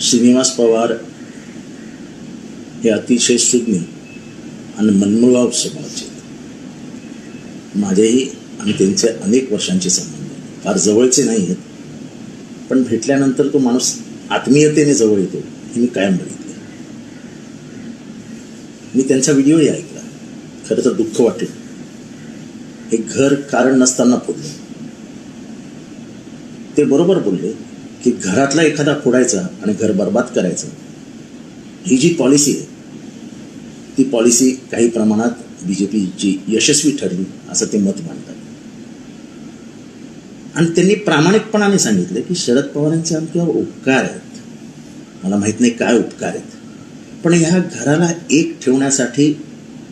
श्रीनिवास पवार हे अतिशय सुज्ञ आणि मनमुळाव स्वभावाचे माझेही आणि त्यांचे अनेक वर्षांचे संबंध आहेत. फार जवळचे नाही आहेत. पण भेटल्यानंतर तो माणूस आत्मीयतेने जवळ येतो हे मी कायम बघितलं. मी त्यांचा व्हिडिओही ऐकला. खरं तर दुःख वाटेल. हे घर कारण नसताना फोडलं ते बरोबर बोलले की घरातला एखादा फोडायचा आणि घर बर्बाद करायचं ही जी पॉलिसी आहे ती पॉलिसी काही प्रमाणात बी जे पीची यशस्वी ठरली असं ते मत मांडतात. आणि त्यांनी प्रामाणिकपणाने सांगितलं की शरद पवारांचे आमच्यावर उपकार आहेत. मला माहीत नाही काय उपकार आहेत. पण ह्या घराला एक ठेवण्यासाठी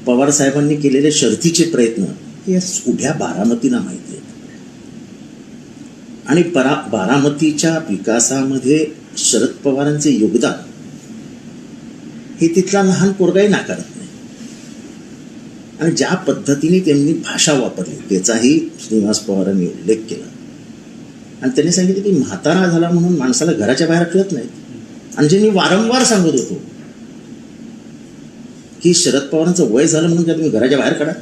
पवार साहेबांनी केलेले शर्थीचे प्रयत्न हे उभ्या बारामतीला माहिती आहेत. आणि परा बारामतीच्या विकासामध्ये शरद पवारांचे योगदान. हे तिथला लहान पोरगाही नाकारत नाही. आणि ज्या पद्धतीने त्यांनी भाषा वापरली त्याचाही श्रीनिवास पवारांनी उल्लेख केला. आणि त्यांनी सांगितलं की म्हातारा झाला म्हणून माणसाला घराच्या बाहेर कळत नाहीत. आणि जे मी वारंवार सांगत होतो की शरद पवारांचं वय झालं म्हणून काय तुम्ही घराच्या बाहेर काढा?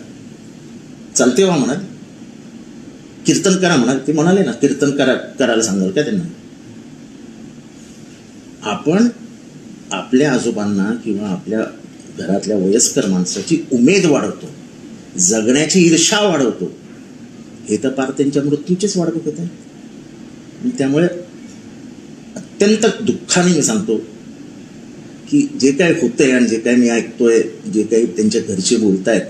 चालते वा म्हणाल कीर्तन करा म्हणा ते म्हणाले ना कीर्तन करा करायला सांगाल का त्यांना? आपण आपल्या आजोबांना किंवा आपल्या घरातल्या वयस्कर माणसाची उमेद वाढवतो जगण्याची ईर्षा वाढवतो. हे तर पार त्यांच्या मृत्यूचीच वाट बघत आहे. त्यामुळे अत्यंत दुःखाने मी सांगतो की जे काय होतंय आणि जे काय मी ऐकतोय जे काही त्यांच्या घरचे बोलतायत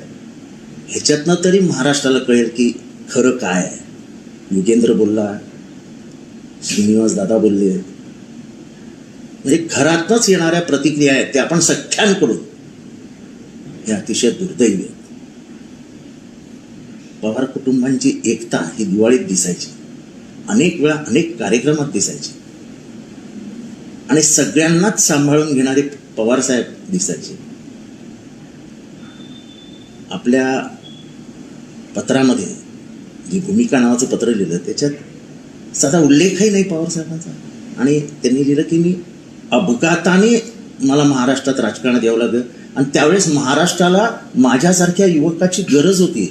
ह्याच्यातनं तरी महाराष्ट्राला कळेल की खरं काय? आहे युगेंद्र बोलला श्रीनिवास दादा बोलले म्हणजे घरातच येणाऱ्या प्रतिक्रिया आहेत त्या आपण सख्यांकडून. हे अतिशय दुर्दैवी आहेत. पवार कुटुंबांची एकता ही दिवाळीत दिसायची. अनेक वेळा अनेक कार्यक्रमात दिसायची. आणि सगळ्यांनाच सांभाळून घेणारे पवार साहेब दिसायचे. आपल्या पत्रामध्ये जी भूमिका नावाचं पत्र लिहिलं त्याच्यात साधा उल्लेखही नाही पवारसाहेबांचा आणि त्यांनी लिहिलं की मी अपघाताने मला महाराष्ट्रात राजकारणात यावं लागलं. आणि त्यावेळेस महाराष्ट्राला माझ्यासारख्या युवकाची गरज होती.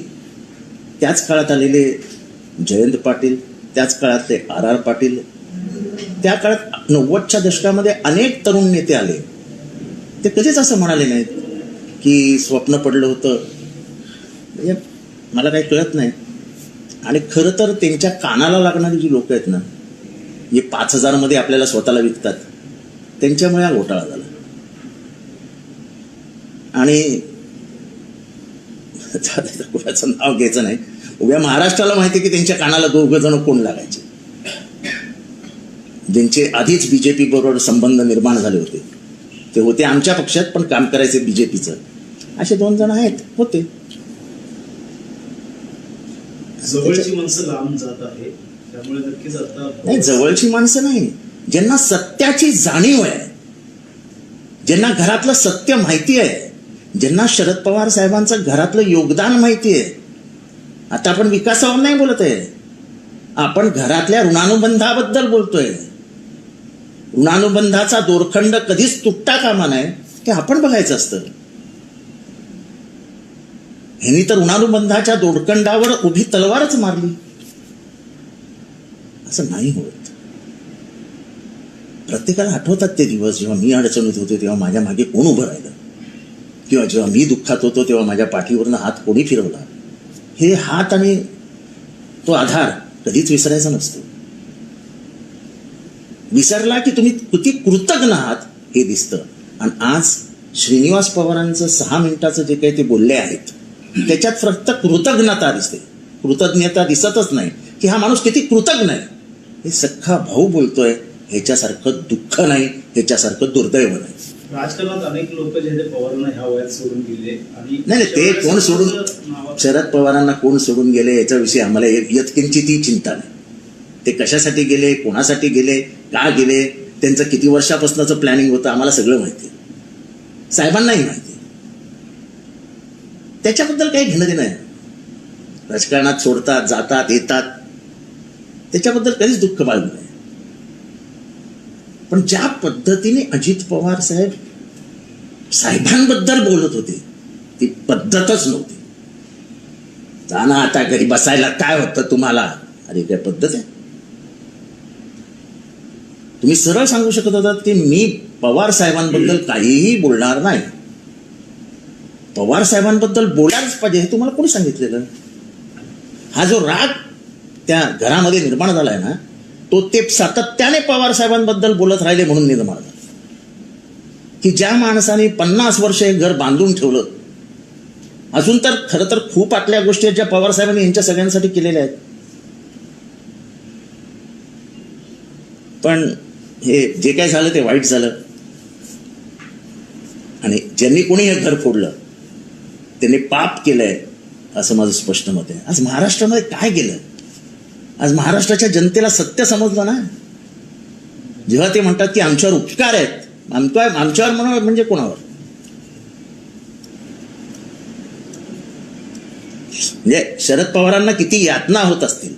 त्याच काळात आलेले जयंत पाटील त्याच काळातले आर आर पाटील त्या काळात नव्वदच्या दशकामध्ये अनेक तरुण नेते आले. ते कधीच असं म्हणाले नाहीत की स्वप्न पडलं होतं. म्हणजे मला काही कळत नाही. आणि खरं तर त्यांच्या कानाला लागणारी जी लोक आहेत ना जे पाच हजारमध्ये आपल्याला स्वतःला विकतात त्यांच्यामुळे हा घोटाळा झाला. आणि कुणाचं नाव घ्यायचं नाही. उभ्या महाराष्ट्राला माहिती की त्यांच्या कानाला दोघ जण कोण लागायचे? ज्यांचे आधीच बीजेपी बरोबर संबंध निर्माण झाले होते. ते होते आमच्या पक्षात पण काम करायचे बीजेपीचं असे दोन जण आहेत होते. जवळची माणसं लांब जात आहे. त्यामुळे नक्कीच आता नाही जवळची माणसं नाही. ज्यांना सत्याची जाणीव आहे ज्यांना घरातलं सत्य माहिती आहे ज्यांना शरद पवार साहेबांचं घरातलं योगदान माहिती आहे आता आपण विकासावर नाही बोलत आहे. आपण घरातल्या ऋणानुबंधाबद्दल बोलतोय. ऋणानुबंधाचा दोरखंड कधीच तुटता कामा नये ते आपण बघायचं असतं. ह्यांनी तर ऋणानुबंधाच्या दोडकंडावर उभी तलवारच मारली. असं नाही होत. प्रत्येकाला आठवतात ते दिवस जेव्हा मी अडचणीत होते तेव्हा माझ्या मागे कोण उभं राहिलं? किंवा जेव्हा मी दुःखात होतो तेव्हा माझ्या पाठीवरनं हात कोणी फिरवला? हे हात आणि तो आधार कधीच विसरायचा नसतो. विसरला की तुम्ही किती कृतज्ञ आहात हे दिसतं. आणि आज श्रीनिवास पवारांचं सहा मिनिटाचं जे काही ते बोलले आहेत त्याच्यात फक्त कृतज्ञता दिसते. कृतज्ञता दिसतच नाही. की हा माणूस किती कृतज्ञ आहे. हे सख्खा भाऊ बोलतोय ह्याच्यासारखं दुःख नाही ह्याच्यासारखं दुर्दैव नाही. राजकारणात अनेक लोक जे पवारांना ह्या वयात सोडून गेले आणि नाही नाही, ते कोण सोडून शरद पवारांना कोण सोडून गेले याच्याविषयी आम्हाला यत्किंची ती चिंता नाही. ते कशासाठी गेले कोणासाठी गेले का गेले त्यांचं किती वर्षापासूनचं प्लॅनिंग होतं आम्हाला सगळं माहिती. साहेबांनाही माहिती. त्याच्याबद्दल काही घेणं देणं आहे राजकारणात सोडतात जातात येतात. त्याच्याबद्दल कधीच दुःख बाळगू नये. पण ज्या पद्धतीने अजित पवार साहेब साहेबांबद्दल बोलत होते ती पद्धतच नव्हती. जा ना आता घरी बसायला काय होतं तुम्हाला? अरे काय पद्धत आहे? तुम्ही सरळ सांगू शकत होतात की मी पवार साहेबांबद्दल काहीही बोलणार नाही. पवार साहेबांबद्दल बोलायलाच पाहिजे हे तुम्हाला कोणी सांगितलेलं? हा जो राग त्या घरामध्ये निर्माण झालाय ना तो ते सातत्याने पवार साहेबांबद्दल बोलत राहिले म्हणून निर्माण झाला. की ज्या माणसाने पन्नास वर्ष हे घर बांधून ठेवलं अजून तर खरं तर खूप आतल्या गोष्टी आहेत ज्या पवार साहेबांनी यांच्या सगळ्यांसाठी केलेल्या आहेत. पण हे जे काय झालं ते वाईट झालं. आणि ज्यांनी कोणी हे घर फोडलं त्यांनी पाप केलंय असं माझं स्पष्ट मत आहे. आज महाराष्ट्रामध्ये काय केलं? आज महाराष्ट्राच्या जनतेला सत्य समजलं ना? जेव्हा ते म्हणतात की आमच्यावर उपकार आहेत आमच्या आमच्यावर म्हणून म्हणजे कोणावर? म्हणजे शरद पवारांना किती यातना होत असतील.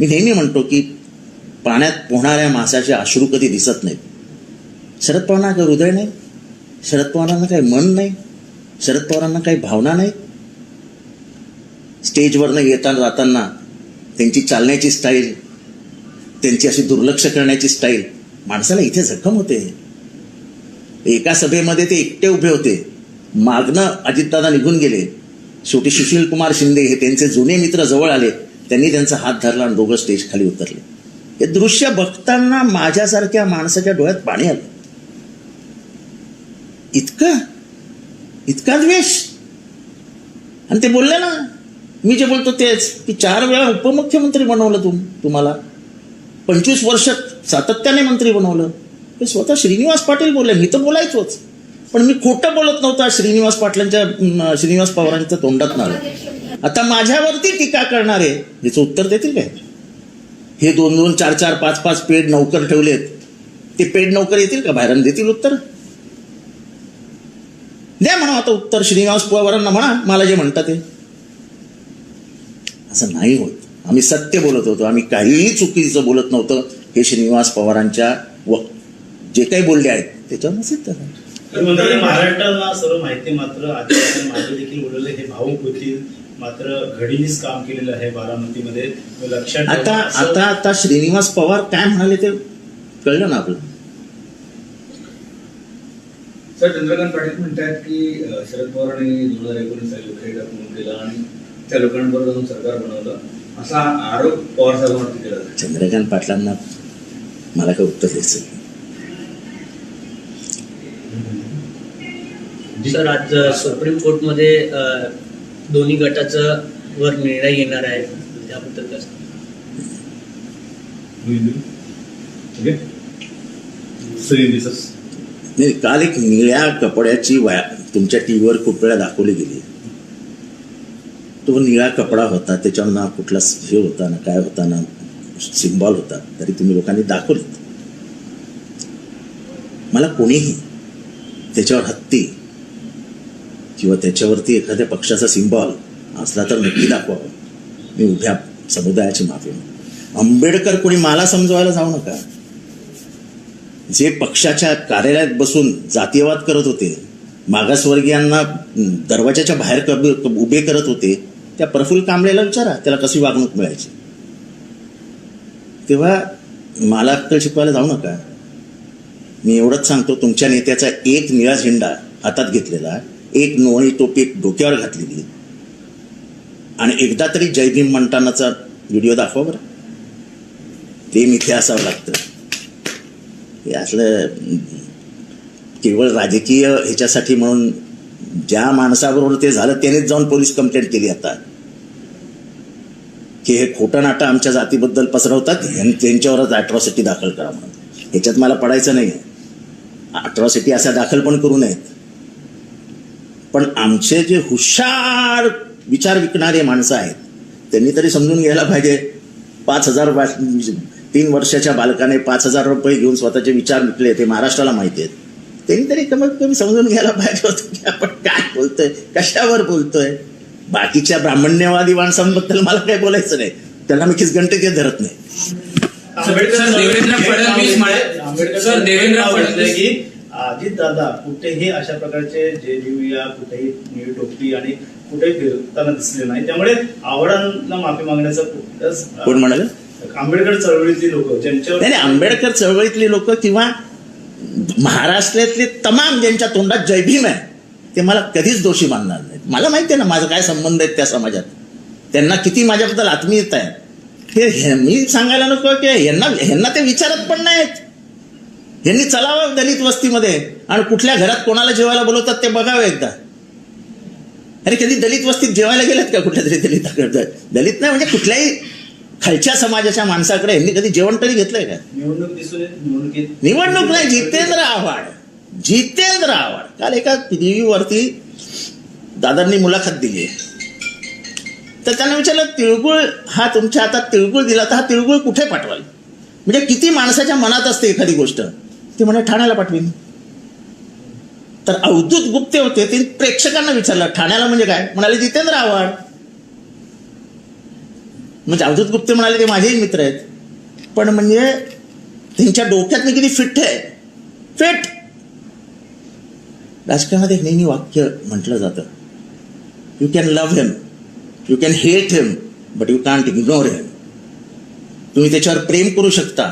मी नेहमी म्हणतो की पाण्यात पोहणाऱ्या माशाचे अश्रू कधी दिसत नाहीत. शरद पवारांना काही हृदय नाही? शरद पवारांना काही मन नाही? शरद पवारांना काही भावना नाही स्टेजवरनं येताना जाताना त्यांची चालण्याची स्टाईल त्यांची अशी दुर्लक्ष करण्याची स्टाईल माणसाला इथे जखम होते. एका सभेमध्ये ते एकटे उभे होते. मागणं अजितदादा निघून गेले. शेवटी सुशील कुमार शिंदे हे त्यांचे जुने मित्र जवळ आले. त्यांनी त्यांचा हात धरला आणि दोघं स्टेज खाली उतरले. हे दृश्य बघताना माझ्यासारख्या माणसाच्या डोळ्यात पाणी आलं. इतकं इतका द्वेष. आणि ते बोलले ना मी जे बोलतो तेच की चार वेळा उपमुख्यमंत्री बनवलं तुम तुम्हाला. पंचवीस वर्षात सातत्याने मंत्री बनवलं. ते स्वतः श्रीनिवास पाटील बोलले मी तर बोलायचोच. पण मी खोटं बोलत नव्हता श्रीनिवास पाटलांच्या श्रीनिवास पवारांच्या तोंडात आलं आता माझ्यावरती टीका करणारे याचं उत्तर देतील काय? हे दोन दोन चार चार पाच पाच पेड नौकर ठेवलेत. ते पेड नौकर येतील का? बाहेर देतील उत्तर? द्या म्हणा आता उत्तर श्रीनिवास पवारांना म्हणा मला जे म्हणतात ते. असं नाही होत. आम्ही सत्य बोलत होतो. आम्ही काहीही चुकीचं बोलत नव्हतं. हे श्रीनिवास पवारांच्या व जे काही बोलले आहेत त्याच्यावर सिद्ध झालं. महाराष्ट्राला सर्व माहिती मात्र माझे देखील बोललेले हे भाऊक होतील. मात्र घडीनीच काम केलेलं आहे बारामतीमध्ये. लक्षात. आता आता आता श्रीनिवास पवार काय म्हणाले ते कळलं ना आपलं सर चंद्रकांत पाटील म्हणतात की शरद पवारांनी दोन हजार एकोणीस साली उखेडा पूर्ण केला आणि त्या लोकांबरोबर जाऊन सरकार बनवलं. असा आरोप पवार साहेबांवरती केला जातो. चंद्रकांत पाटलांना मला काय उत्तर द्यायचं. सर आज सुप्रीम कोर्टमध्ये दोन्ही गटाचं वर निर्णय येणार आहे. त्याबद्दल काय सांगाल? ओके श्री सर नाही काल एक निळ्या कपड्याची वाया तुमच्या टीव्हीवर खूप वेळा दाखवली गेली. तो निळा कपडा होता त्याच्यावर ना कुठला हे होता ना काय होता ना सिम्बॉल होता तरी तुम्ही लोकांनी दाखवलं. मला कोणीही त्याच्यावर हत्ती किंवा त्याच्यावरती एखाद्या पक्षाचा सिम्बॉल असला तर नक्की दाखवावं. मी उभ्या समुदायाची माफी आंबेडकर कोणी मला समजवायला जाऊ नका. जे पक्षाच्या कार्यालयात बसून जातीयवाद करत होते मागासवर्गीयांना दरवाजाच्या बाहेर कब- उभे करत होते त्या प्रफुल्ल कांबळेला विचारा त्याला कशी वागणूक मिळायची? तेव्हा मला अक्कल शिकवायला जाऊ नका. मी एवढंच सांगतो तुमच्या नेत्याचा एक निळा झेंडा हातात घेतलेला एक नोळी टोपी डोक्यावर घातलेली. आणि एकदा तरी जय भीम म्हणतानाचा व्हिडिओ दाखवा बरं. ते मिथे असावं लागतं. यातलं केवळ राजकीय ह्याच्यासाठी म्हणून ज्या माणसाबरोबर ते झालं त्यानेच जाऊन पोलीस कंप्लेंट केली आता. की हे खोटं नाटं आमच्या जातीबद्दल पसरवतात त्यांच्यावरच अॅट्रॉसिटी दाखल करा म्हणून. ह्याच्यात मला पडायचं नाही अॅट्रॉसिटी असा दाखल पण करू नयेत. पण आमचे जे हुशार विचार विकणारे माणसं आहेत त्यांनी तरी समजून घ्यायला पाहिजे. पाच हजार तीन वर्षाच्या बालकाने पाच हजार रुपये घेऊन स्वतःचे विचार विकले ते महाराष्ट्राला माहिती आहेत. त्यांनी तरी कमीत कमी समजून घ्यायला पाहिजे होतं की आपण काय बोलतोय कशावर बोलतोय. बाकीच्या ब्राह्मण्यवादी माणसांबद्दल मला काही बोलायचं नाही. त्यांना मी किस घंटे ते धरत नाही. देवेंद्र फडणवीस की अजित दादा कुठेही अशा प्रकारचे जे लिहूया कुठेही निळी टोपी आणि कुठेही फिरताना दिसले नाही. त्यामुळे आवडांना माफी मागण्याचा कोण म्हणाल? आंबेडकर चळवळीतली लोक ज्यांच्यावर नाही आंबेडकर चळवळीतली लोक किंवा महाराष्ट्रातले तमाम ज्यांच्या तोंडात जय भीम आहे ते मला कधीच दोषी मानणार नाहीत. मला माहिती आहे ना माझा काय संबंध आहे त्या समाजात. त्यांना किती माझ्याबद्दल आत्मीयत आहे. हे मी सांगायला नको की यांना ह्यांना ते विचारत पण नाहीत. ह्यांनी चलावं दलित वस्तीमध्ये आणि कुठल्या घरात कोणाला जेवायला बोलवतात ते बघावं एकदा. अरे कधी दलित वस्तीत जेवायला गेलेत का कुठल्या तरी दलिताकडे? दलित नाही म्हणजे कुठल्याही खालच्या समाजाच्या माणसाकडे यांनी कधी जेवण तरी घेतलंय का? निवडणूक दिसून नाही जितेंद्र आव्हाड. जितेंद्र आव्हाड. काल एका टीव्हीवरती दादांनी मुलाखत दिली आहे. तर त्यांना विचारलं तिळगुळ हा तुमच्या हातात तिळगुळ दिला तर हा तिळगुळ कुठे पाठवाल? म्हणजे किती माणसाच्या मनात असते एखादी गोष्ट? ते म्हणे ठाण्याला पाठवीन. तर अवधूत गुप्ते होते ते प्रेक्षकांना विचारलं ठाण्याला म्हणजे काय? म्हणाले जितेंद्र आव्हाड. म्हणजे अवधूत गुप्ते म्हणाले ते माझेही मित्र आहेत. पण म्हणजे त्यांच्या डोक्यात मी किती फिट आहे. फिट. राजकारणात एक नेहमी वाक्य म्हटलं जातं. You can love him you can hate him but you can't ignore him तुम्ही त्याच्यावर प्रेम करू शकता.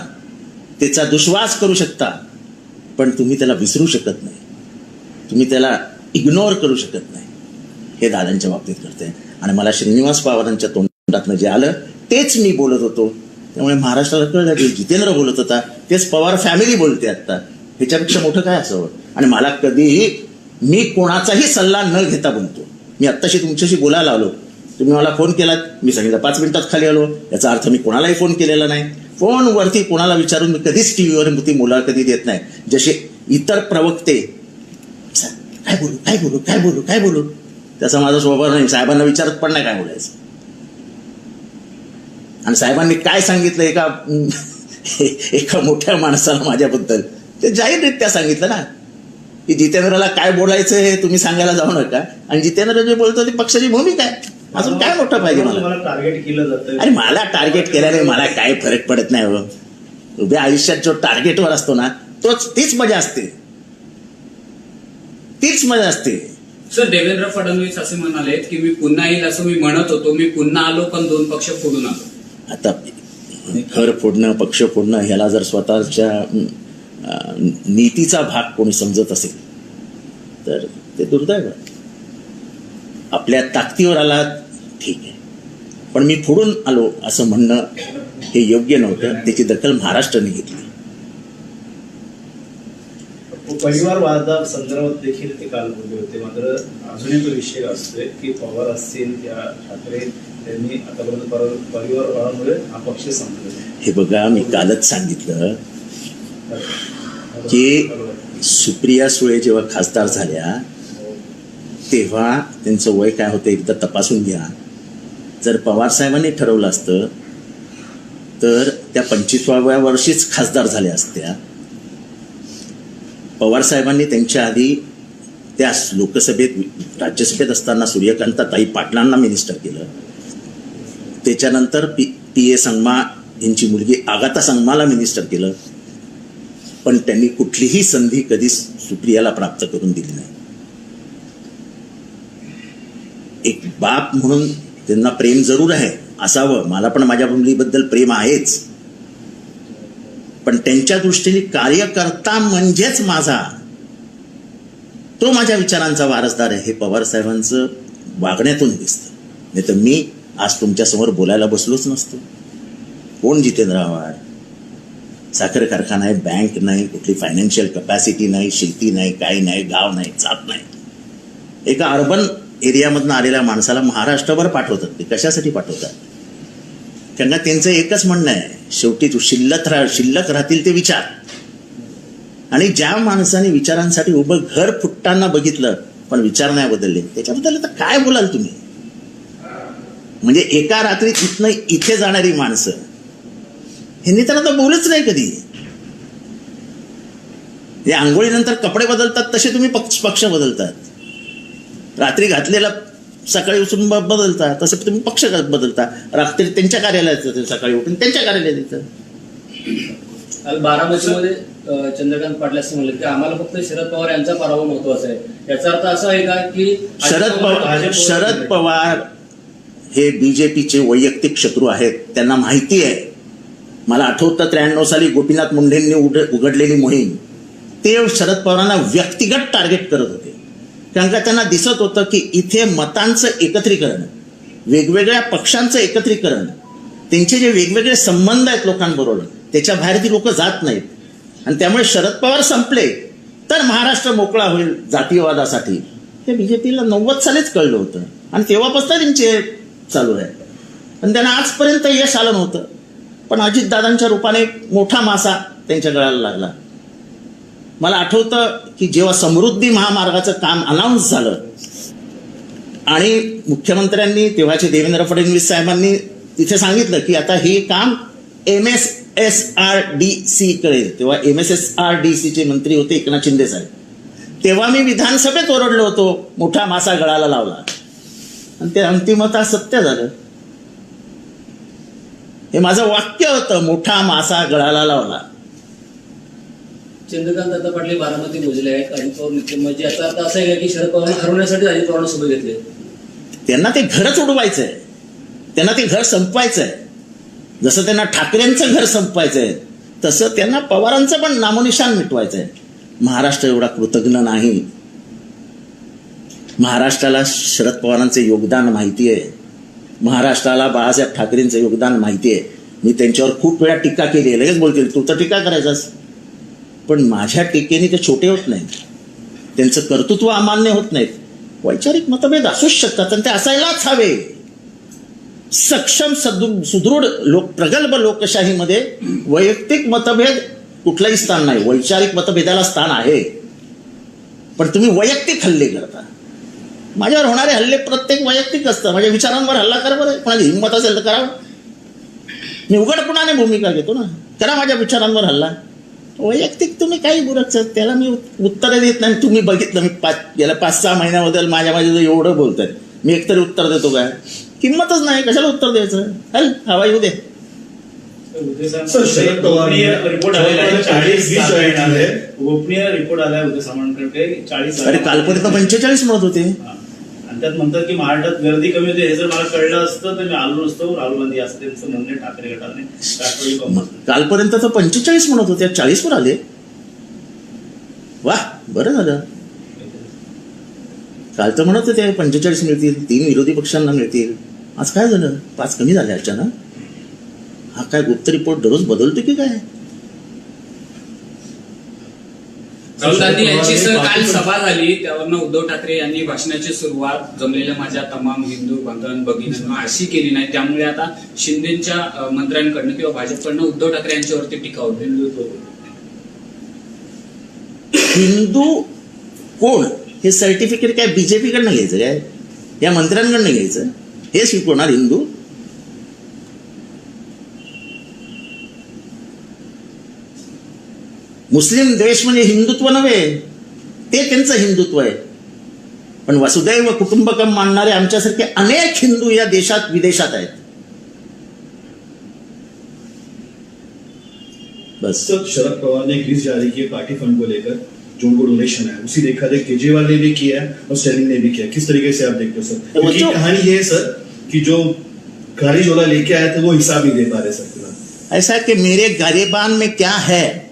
त्याचा दुश्वास करू शकता. पण तुम्ही त्याला विसरू शकत नाही. तुम्ही त्याला इग्नोर करू शकत नाही. हे दादांच्या बाबतीत करते आणि मला श्रीनिवास पवारांच्या तोंडातनं जे आलं तेच मी बोलत होतो. त्यामुळे महाराष्ट्राला कळलं की जितेंद्र बोलत होता तेच पवार फॅमिली बोलते आता. ह्याच्यापेक्षा मोठं काय असावं आणि मला कधीही मी कोणाचाही सल्ला न घेता बोलतो. मी आत्ताशी तुमच्याशी बोलायला आलो. तुम्ही मला फोन केलात मी सांगितलं पाच मिनिटात खाली आलो. याचा अर्थ मी कोणालाही फोन केलेला नाही. फोनवरती कोणाला विचारून मी कधीच टी व्हीवर ती कधी देत नाही. जसे इतर प्रवक्ते काय बोलू काय बोलू काय बोलू काय बोलू? त्याचा माझा स्वभाव नाही. साहेबांना विचारत पण नाही काय बोलायचं. आणि साहेबांनी काय सांगितलं एका एका मोठ्या माणसाला माझ्याबद्दल? ते जाहीररित्या सांगितलं ना. की जितेंद्रला काय बोलायचं हे तुम्ही सांगायला जाऊ नका. आणि जितेंद्र जे बोलतो ती पक्षाची भूमिका आहे. अजून काय मोठं पाहिजे मला? टार्गेट केलं जातं अरे मला टार्गेट केल्याने मला काय फरक पडत नाही हो. उभ्या आयुष्यात जो टार्गेटवर असतो ना तोच तीच मजा असते. तीच मजा असते. सर देवेंद्र फडणवीस असे म्हणाले की मी पुन्हा येईल असं मी म्हणत होतो. मी पुन्हा आलो पण दोन पक्ष फोडून आलो. आता घर फोडणं पक्ष फोडणं ह्याला जर स्वतःच्या नीतीचा भाग कोणी समजत असेल तर ते दुर्दैव आहे. आपल्या ताकदीवर आला ठीक आहे. पण मी फोडून आलो असं म्हणणं हे योग्य नव्हतं. त्याची दखल महाराष्ट्राने घेतली. परिवारवादा संदर्भात देखील ते काल बोलले होते. मात्र अजूनही तो विषय असतोय की पवार असतील या ठाकरे आतापर्यंत हा पक्ष हे बघा मी कालच सांगितलं की सुप्रिया सुळे जेव्हा खासदार झाल्या तेव्हा त्यांचं वय काय होतं एकदा तपासून घ्या. जर पवार साहेबांनी ठरवलं असतं तर त्या पंचवीसाव्या वर्षीच खासदार झाल्या असत्या. पवार साहेबांनी त्यांच्या आधी त्या लोकसभेत राज्यसभेत असताना सूर्यकांताताई पाटलांना मिनिस्टर केलं. त्याच्यानंतर पी पी ए संगमा यांची मुलगी आगाता संगमाला मिनिस्टर केलं. पण त्यांनी कुठलीही संधी कधीच सुप्रियाला प्राप्त करून दिली नाही. एक बाप म्हणून त्यांना प्रेम जरूर आहे असावं. मला पण माझ्या मुलीबद्दल प्रेम आहेच. पण त्यांच्या दृष्टीने कार्यकर्ता म्हणजेच माझा तो माझ्या विचारांचा वारसदार आहे. हे पवार साहेबांचं वागण्यातून दिसतं. नाही तर मी आज तुमच्यासमोर बोलायला बसलोच नसतो. कोण जितेंद्र आव्हाड? साखर कारखाना आहे बँक नाही कुठली फायनान्शियल कपॅसिटी नाही शेती नाही काही नाही गाव नाही जात नाही. एका अर्बन एरियामधनं आलेल्या माणसाला महाराष्ट्रभर पाठवतात. ते कशासाठी पाठवतात? त्यांना त्यांचं एकच म्हणणं आहे. शेवटी तू शिल्लक राह शिल्लक राहतील ते विचार. आणि ज्या माणसाने विचारांसाठी उभं घर फुटताना बघितलं पण विचार नाही बदलले त्याच्याबद्दल आता काय बोलाल तुम्ही? म्हणजे एका रात्रीत इथनं इथे जाणारी माणसं. ह्यांनी तर आता बोलच नाही कधी. हे आंघोळीनंतर कपडे बदलतात तसे तुम्ही पक्ष पक्ष बदलतात. रात्री घातलेला सकाळी उचलून ब- बदलता तसं तुम्ही पक्ष बदलता. रात्री त्यांच्या कार्यालयात सकाळी उठून त्यांच्या कार्यालयात येतं. काल बारामतीमध्ये चंद्रकांत पाटील असं म्हणलं की आम्हाला फक्त शरद पवार यांचा पराभव महत्त्वाचा आहे. याचा अर्थ असा आहे का की शरद पवार शरद पवार हे बीजेपीचे वैयक्तिक शत्रू आहेत त्यांना माहिती आहे. मला आठवतं त्र्याण्णव साली गोपीनाथ मुंडेंनी उघड उघडलेली मोहीम ते शरद पवारांना व्यक्तिगत टार्गेट करत होते. कारण का त्यांना दिसत होतं की इथे मतांचं एकत्रीकरण वेगवेगळ्या पक्षांचं एकत्रीकरण त्यांचे जे वेगवेगळे संबंध आहेत लोकांबरोबर त्याच्या बाहेर ती लोक जात नाहीत. आणि त्यामुळे शरद पवार संपले तर महाराष्ट्र मोकळा होईल जातीयवादासाठी. हे बीजेपीला नव्वद सालीच कळलं होतं. आणि तेव्हापासून त्यांचे चालू आहे. आणि त्यांना आजपर्यंत यश आलं नव्हतं. पण अजितदादांच्या रूपाने एक मोठा मासा त्यांच्या गळाला लागला. मला आठवतं की जेव्हा समृद्धी महामार्गाचं काम अनाऊन्स झालं आणि मुख्यमंत्र्यांनी तेव्हाचे देवेंद्र फडणवीस साहेबांनी तिथे सांगितलं की आता हे काम M S S R D C कडे तेव्हा M S S R D सीचे मंत्री होते एकनाथ शिंदे साहेब. तेव्हा मी विधानसभेत ओरडलो होतो मोठा मासा गळाला लावला. आणि ते अंतिमता सत्य झालं. हे माझं वाक्य होतं मोठा मासा गळाला लावला. चंद्रकांत दादा पाटील बारामती मोजले आहेत अजित पवार म्हणजे याचा अर्थ असा आहे का शरद पवारांना हरवण्यासाठी अजित पवारांना सोबत घेतले त्यांना ते घरच उडवायचं आहे त्यांना ते घर संपवायचं आहे जसं त्यांना ठाकरेंचं घर संपवायचं आहे तसं त्यांना पवारांचं पण नामोनिशान मिटवायचं आहे महाराष्ट्र एवढा कृतज्ञ नाही. महाराष्ट्राला शरद पवारांचे योगदान माहिती आहे. महाराष्ट्राला बाळासाहेब ठाकरेंचं योगदान माहिती आहे. मी त्यांच्यावर खूप वेळा टीका केली आहे. लगेच बोलतील तू तर टीका करायचास. पण माझ्या टीकेने ते छोटे होत नाहीत. त्यांचं कर्तृत्व अमान्य होत नाहीत. वैचारिक मतभेद असूच शकतात आणि ते असायलाच हवे. सक्षम सदु सुदृढ लोक प्रगल्भ लोकशाहीमध्ये वैयक्तिक मतभेद कुठलाही स्थान नाही. वैचारिक मतभेदाला स्थान आहे. पण तुम्ही वैयक्तिक हल्ले करता. माझ्यावर होणारे हल्ले प्रत्येक वैयक्तिक असतं माझ्या विचारांवर हल्ला करा बरं. कोणाची हिंमत असेल तर करावं. मी उघडपणाने भूमिका घेतो ना? करा माझ्या विचारांवर हल्ला. वैयक्तिक तुम्ही काही बुरकच त्याला मी उत्तर देत नाही. तुम्ही बघितलं मी पाच गेल्या पाच सहा महिन्याबद्दल माझ्या माझ्या एवढं बोलतोय मी एकतरी उत्तर देतो काय? किंमतच नाही. कशाला उत्तर द्यायचं? हल हवा येऊ दे सर, शरद पवार- रिपोर्ट आलेला चाळीस. गोपनीय रिपोर्ट आलाय उदय चाळीस अरे कालपर्यंत पंचेचाळीस म्हणत होते. हा. आणि त्यात म्हणतात की महाराष्ट्रात गर्दी कमी होते हे जर मला कळलं असतं तर मी आलो नसतो राहुल गांधी असं त्यांचं म्हणणं ठाकरे गटाने राष्ट्रवादी काँग्रेस कालपर्यंत तर पंचेचाळीस म्हणत होते चाळीस वर आले. वा बरं झालं. काल तर म्हणत होते पंचेचाळीस मिळतील तीन विरोधी पक्षांना मिळतील. आज काय झालं? पाच कमी झाले अचानक. हा काय गुप्त रिपोर्ट दररोज बदलतो की काय राहुल गांधी यांची सर काल सभा झाली त्यावरनं उद्धव ठाकरे यांनी भाषणाची सुरुवात जमलेल्या माझ्या तमाम हिंदू बंधन भगिनींना अशी केली नाही. त्यामुळे आता शिंदेच्या मंत्र्यांकडनं किंवा भाजपकडनं उद्धव ठाकरे यांच्यावरती टीका होते. हिंदू कोण? हे सर्टिफिकेट काय बीजेपी कडनं घ्यायचं काय? या मंत्र्यांकडनं घ्यायचं? हे शिकवणार हिंदू? मुस्लिम देश म्हणजे हिंदुत्व नव्हे ते त्यांचं हिंदुत्व आहे. पण वसुदैव कुटुंबकम मानणारे आमच्यासारखे अनेक हिंदू या देशात विदेशात आहेत. बस. सर शरद पवार ने एक लिस्ट जारी की है पार्टी फंड को लेकर जो उनको डोनेशन है उसी देखा देख केजरीवाल ने भी किया है और स्टैलिन ने भी किया किस तरीके से आप देखते हो सर? क्योंकि जो- कहानी ये है सर कि जो गाड़ी जोला लेके आए थे वो हिसाब नहीं दे पा रहे सर ऐसा कि मेरे गिरेबान में क्या है?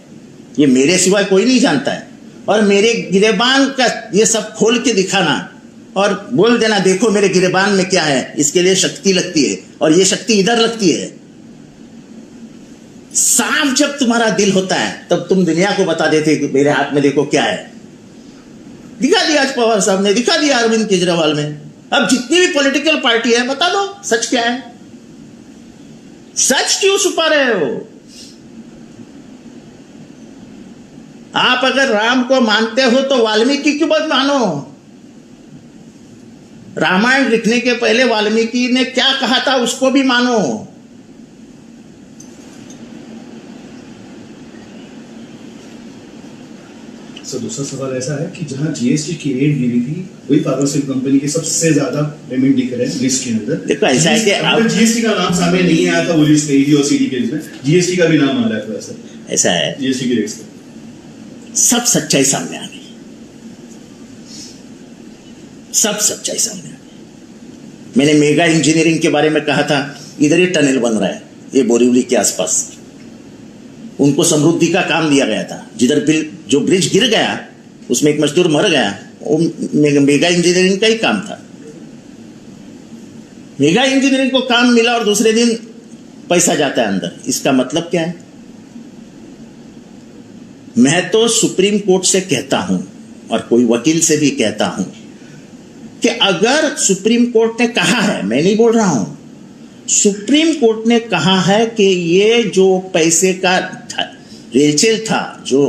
ये मेरे सिवाय कोई नहीं जानता है। और मेरे गिरेबान का ये सब खोल के दिखाना और बोल देना, देखो मेरे गिरेबान में क्या है, इसके लिए शक्ति लगती है और ये शक्ति इधर लगती है। साफ़ जब तुम्हारा दिल होता है, तब तुम दुनिया को बता देते कि मेरे हाथ में देखो क्या है। दिखा दिया आज पवार साहब ने, दिखा दिया अरविंद केजरीवाल में अब जितनी भी पॉलिटिकल पार्टी है, बता दो, सच क्या है? सच क्यों छुपा रहे हो? आप अगर राम को मानते हो तो वाल्मीकि की मत मानो? रामायण लिखने के पहले वाल्मीकि ने क्या कहा था उसको भी मानो। सर दूसरा सवाल ऐसा है कि जहाँ जीएसटी की रेट गिरी थी वही पार्टनरशिप कंपनी के सबसे ज़्यादा पेमेंट दिख रहे हैं लिस्ट के अंदर। देखो, ऐसा है कि जीएसटी का नाम सामने नहीं आया था वो लिस्ट में ईडी और सीडी के में जीएसटी का भी नाम आ रहा है थोड़ा सा। ऐसा है। जीएसटी की रेट्स का सब सच्चाई सामने आ गई सब सच्चाई सामने आ गई मैंने मेगा इंजीनियरिंग के बारे में कहा था, इधर ही टनल बन रहा है, ये बोरीवली के आसपास। उनको समृद्धि का काम दिया गया था। जिधर जो ब्रिज गिर गया, उसमें एक मजदूर मर गया, वो मेगा इंजीनियरिंग का ही काम था। मेगा इंजीनियरिंग को काम मिला और दूसरे दिन पैसा जाता है अंदर। इसका मतलब क्या है? मैं तो सुप्रीम कोर्ट से कहता हूँ और कोई वकील से भी कहता हूँ कि अगर सुप्रीम कोर्ट ने कहा है, मैं नहीं बोल रहा हूँ, सुप्रीम कोर्ट ने कहा है कि ये जो पैसे का रेलचेल था, जो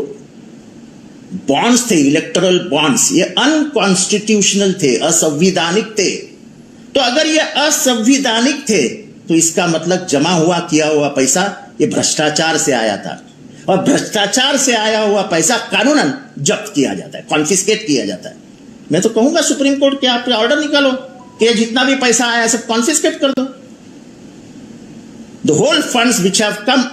बॉन्ड्स थे इलेक्टोरल बॉन्ड्स ये अनकॉन्स्टिट्यूशनल थे, असंविधानिक थे तो अगर ये असंविधानिक थे तो इसका मतलब जमा हुआ, किया हुआ पैसा, ये भ्रष्टाचार से आया था। और भ्रष्टाचार से आया हुआ पैसा कानून जब्त किया जाता है कॉन्फिस्केट किया जाता है। मैं तो कहूँगा सुप्रीम कोर्ट के आप ऑर्डर निकालो, कि जितना भी पैसा आया सब कॉन्फिस्केट कर दो। The whole fund which have come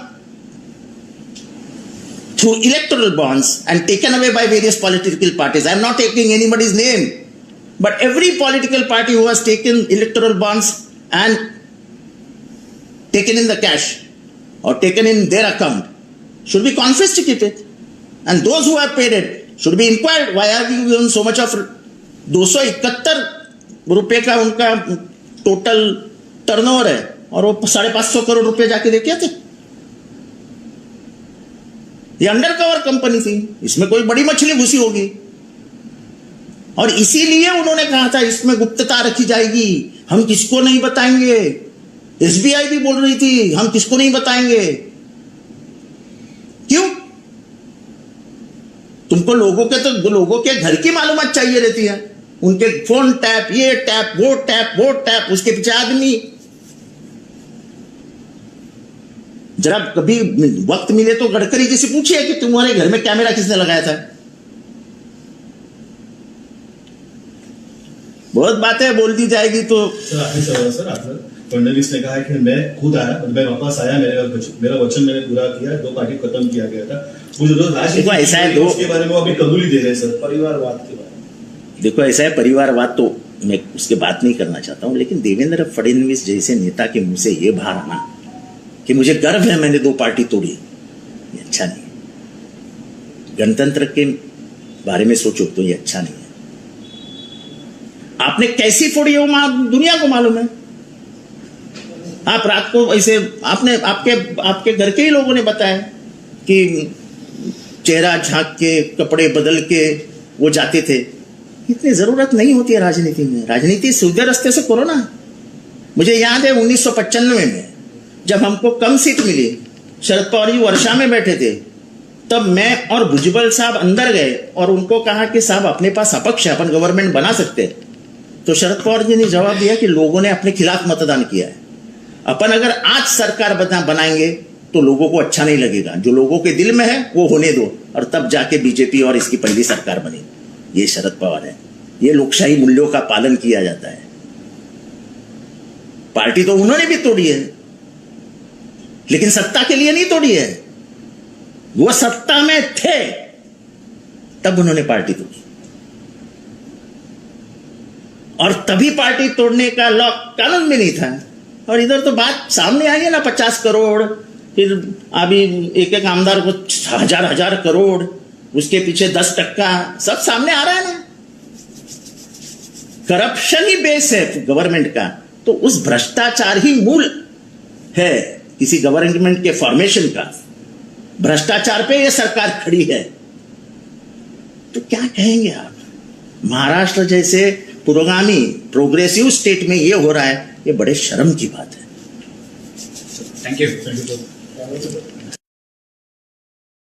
through electoral bonds and taken away by various political parties I am not taking anybody's name but every political party who taken electoral bonds and taken in the cash or taken in their account should be confiscated. And those who have paid it should be inquired, why have you given so much of 271 रुपए का उनका total turnover है? और वो साढ़े पाँच सौ करोड़ रुपए जाके देखे थे ये अंडर कवर कंपनी थी। इसमें कोई बड़ी मछली घुसी होगी। और इसीलिए उन्होंने कहा था, इसमें गुप्तता रखी जाएगी। हम किसको नहीं बताएँगे? एसबीआई भी बोल रही थी, हम किसको नहीं बताएँगे क्यों तुमको लोगों के तो लोगों के घर की मालूम चाहिए रहती है। उनके फ़ोन टैप ये टैप वो टैप वो टैप उसके पीछे आदमी। जरा कभी वक्त मिले तो गडकरी जी से पूछिए कि तुम्हारे घर में कैमरा किसने लगाया था? बहुत बातें बोल दी जाएगी तो। फडणवीस ने कहा कि मैं खुद आया, मैं वापस आया, मेरे मेरा वचन मैंने पूरा किया, दो पार्टी खत्म किया गया था। देखो, ऐसा है, दो- उसके बारे में अभी कबूल दे रहे हैं सर। परिवारवाद के बारे में। देखो ऐसा है परिवारवाद तो मैं उसके बात नहीं करना चाहता हूँ लेकिन देवेंद्र फडणवीस जैसे नेता के मुँह से ये बाहर आना कि मुझे गर्व है मैंने दो पार्टी तोड़ी। ये अच्छा नहीं है। गणतंत्र के बारे में सोचो तो ये अच्छा नहीं है। आपने कैसी फोड़ी है वो दुनिया को मालूम है? आप रात को ऐसे आपने आपके आपके घर के ही लोगों ने बताया कि चेहरा झाँक के, कपड़े बदल के वो जाते थे। इतनी ज़रूरत नहीं होती है राजनीति में। राजनीति सीधे रास्ते से करो ना। मुझे याद है उन्नीस में, जब हमको कम सीट मिली शरद पवार जी वर्षा में बैठे थे, तब मैं और भुजबल साहब अंदर गए और उनको कहा कि साहब, अपने पास अपक्ष है, अपन गवर्नमेंट बना सकते हैं। तो शरद पवार जी ने जवाब दिया कि लोगों ने अपने खिलाफ मतदान किया है। अपन अगर आज सरकार बना, बनाएँगे तो लोगों को अच्छा नहीं लगेगा। जो लोगों के दिल में है, वो होने दो। और तब जाके बीजेपी और इसकी पहली सरकार बनी। ये शरद पवार है। ये लोकशाही मूल्यों का पालन किया जाता है। पार्टी तो उन्होंने भी तोड़ी है। लेकिन सत्ता के लिए नहीं तोड़ी है। वो सत्ता में थे। तब उन्होंने पार्टी तोड़ी। और तभी पार्टी तोड़ने का लॉ कानून में नहीं था। और इधर तो बात सामने आई है ना, पचास करोड़। फिर अभी एक एक आमदार को हज़ार हज़ार करोड़, उसके पीछे दस टक्का, सब सामने आ रहा है ना। करप्शन ही बेस है गवर्नमेंट का। तो उस भ्रष्टाचार ही मूल है किसी गवर्नमेंट के फॉर्मेशन का। भ्रष्टाचार पे ये सरकार खड़ी है। तो क्या कहेंगे आप? महाराष्ट्र जैसे पुरोगामी प्रोग्रेसिव स्टेट में ये हो रहा है, ये बड़े शर्म की बात है। Thank you thank you sir